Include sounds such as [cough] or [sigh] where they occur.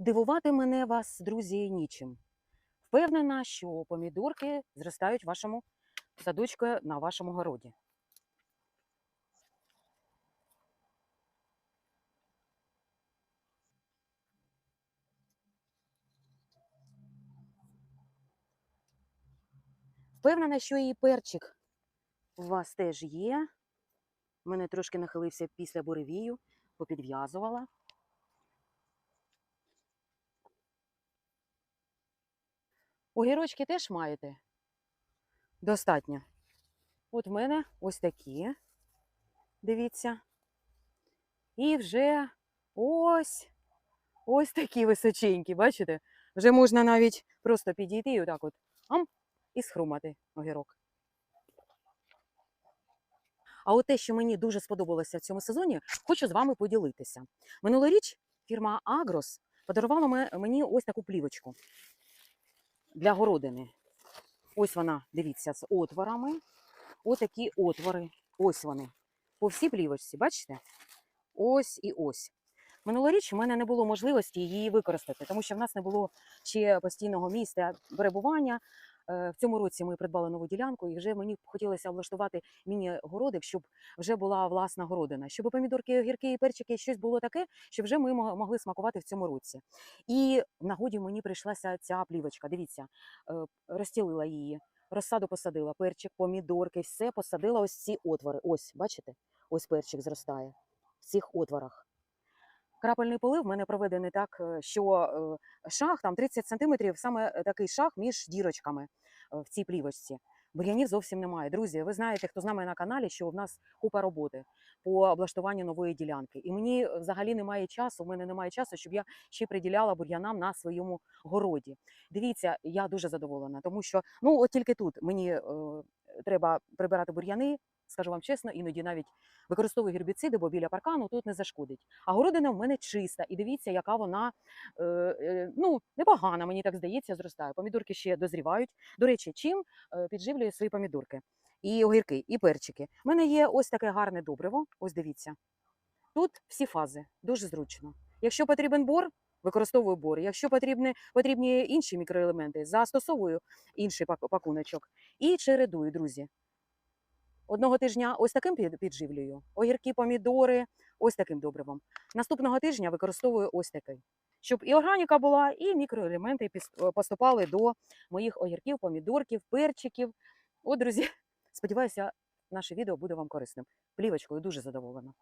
Дивувати мене вас, друзі, нічим. Впевнена, що помідорки зростають в вашому садочку на вашому городі. Впевнена, що і перчик у вас теж є. Мене трошки нахилився після буревію, попідв'язувала. Огірочки теж маєте? Достатньо. От в мене ось такі. Дивіться. І вже ось ось такі височенькі, бачите? Вже можна навіть просто підійти і отак от ам, і схрумати огірок. А от те, що мені дуже сподобалося в цьому сезоні, хочу з вами поділитися. Минулоріч фірма Агрос подарувала мені ось таку плівочку для городини. Ось вона, дивіться, з отворами. Ось такі отвори. Ось вони. По всій плівочці, бачите? Ось і ось. Минулоріч у мене не було можливості її використати, тому що в нас не було ще постійного місця перебування. Е, В цьому році ми придбали нову ділянку, і вже мені хотілося облаштувати міні-городик, щоб вже була власна городина, щоб помідорки, огірки і перчики щось було таке, щоб вже ми могли смакувати в цьому році. І в нагоді мені прийшлася ця плівочка. Дивіться, е, розстілила її, розсаду посадила, перчик, помідорки, все посадила ось ці отвори. Ось, бачите? Ось перчик зростає в цих отворах. Крапельний полив в мене проведений так, е, що е, шах там 30 сантиметрів, саме е, такий шах між дірочками в цій плівочці. Бур'янів зовсім немає. Друзі, ви знаєте, хто з нами на каналі, що в нас купа роботи по облаштуванню нової ділянки. І мені взагалі немає часу. У мене немає часу, щоб я ще приділяла бур'янам на своєму городі. Дивіться, я дуже задоволена, тому що ну от тільки тут мені е, треба прибирати бур'яни. Скажу вам чесно, іноді навіть використовую гербіциди, бо біля паркану тут не зашкодить. А городина в мене чиста. І дивіться, яка вона е, е, ну, непогана, мені так здається, зростає. Помідорки ще дозрівають. До речі, чим е, підживлюю свої помідорки? І огірки, і перчики. У мене є ось таке гарне добриво. Ось дивіться. Тут всі фази, дуже зручно. Якщо потрібен бор, використовую бор. Якщо потрібні, потрібні інші мікроелементи, застосовую інший пак- пакуночок і чередую, друзі. Одного тижня ось таким підживлюю, огірки, помідори, ось таким добривом. Наступного тижня використовую ось такий, щоб і органіка була, і мікроелементи поступали до моїх огірків, помідорків, перчиків. От, друзі, [laughs] сподіваюся, наше відео буде вам корисним. Плівочкою дуже задоволена.